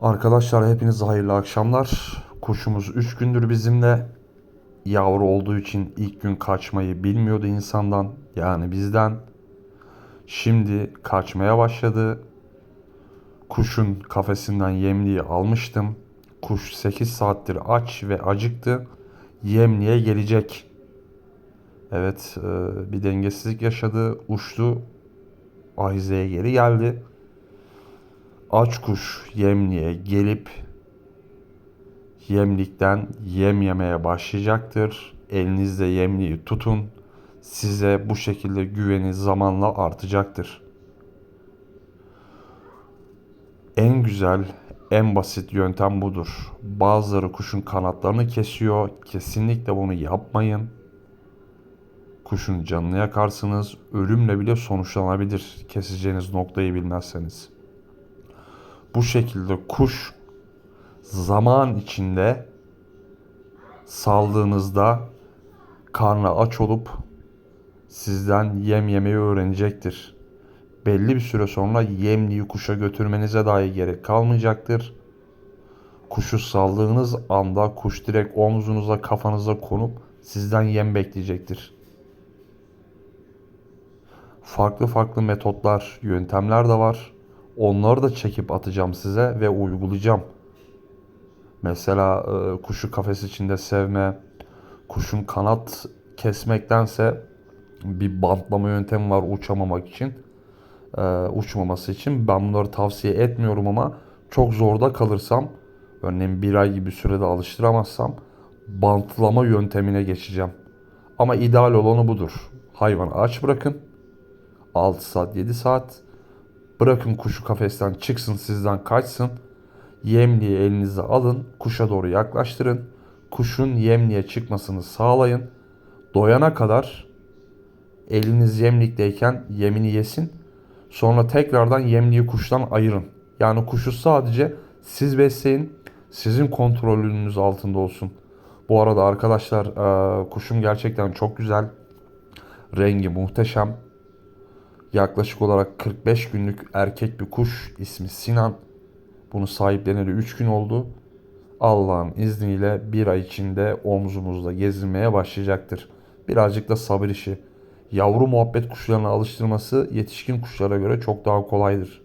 Arkadaşlar hepinize hayırlı akşamlar. Kuşumuz 3 gündür bizimle. Yavru olduğu için ilk gün kaçmayı bilmiyordu insandan. Yani bizden. Şimdi kaçmaya başladı. Kuşun kafesinden yemliği almıştım. Kuş 8 saattir aç ve acıktı. Yemliğe gelecek. Evet e, bir dengesizlik yaşadı. Uçtu. Ahizeye geri geldi aç kuş yemliğe gelip yemlikten yem yemeye başlayacaktır. Elinizde yemliği tutun. Size bu şekilde güveni zamanla artacaktır. En güzel, en basit yöntem budur. Bazıları kuşun kanatlarını kesiyor. Kesinlikle bunu yapmayın. Kuşun canını yakarsınız. Ölümle bile sonuçlanabilir keseceğiniz noktayı bilmezseniz. Bu şekilde kuş zaman içinde saldığınızda karnı aç olup sizden yem yemeyi öğrenecektir. Belli bir süre sonra yemliği kuşa götürmenize dahi gerek kalmayacaktır. Kuşu saldığınız anda kuş direkt omzunuza kafanıza konup sizden yem bekleyecektir. Farklı farklı metotlar, yöntemler de var. Onları da çekip atacağım size ve uygulayacağım. Mesela e, kuşu kafes içinde sevme, kuşun kanat kesmektense bir bantlama yöntemi var uçamamak için. E, uçmaması için. Ben bunları tavsiye etmiyorum ama çok zorda kalırsam, örneğin bir ay gibi sürede alıştıramazsam bantlama yöntemine geçeceğim. Ama ideal olanı budur. Hayvanı aç bırakın. 6 saat 7 saat Bırakın kuşu kafesten çıksın sizden kaçsın. Yemliği elinize alın. Kuşa doğru yaklaştırın. Kuşun yemliğe çıkmasını sağlayın. Doyana kadar eliniz yemlikteyken yemini yesin. Sonra tekrardan yemliği kuştan ayırın. Yani kuşu sadece siz besleyin. Sizin kontrolünüz altında olsun. Bu arada arkadaşlar kuşum gerçekten çok güzel. Rengi muhteşem. Yaklaşık olarak 45 günlük erkek bir kuş ismi Sinan. Bunu sahipleneli 3 gün oldu. Allah'ın izniyle bir ay içinde omzumuzda gezinmeye başlayacaktır. Birazcık da sabır işi. Yavru muhabbet kuşlarına alıştırması yetişkin kuşlara göre çok daha kolaydır.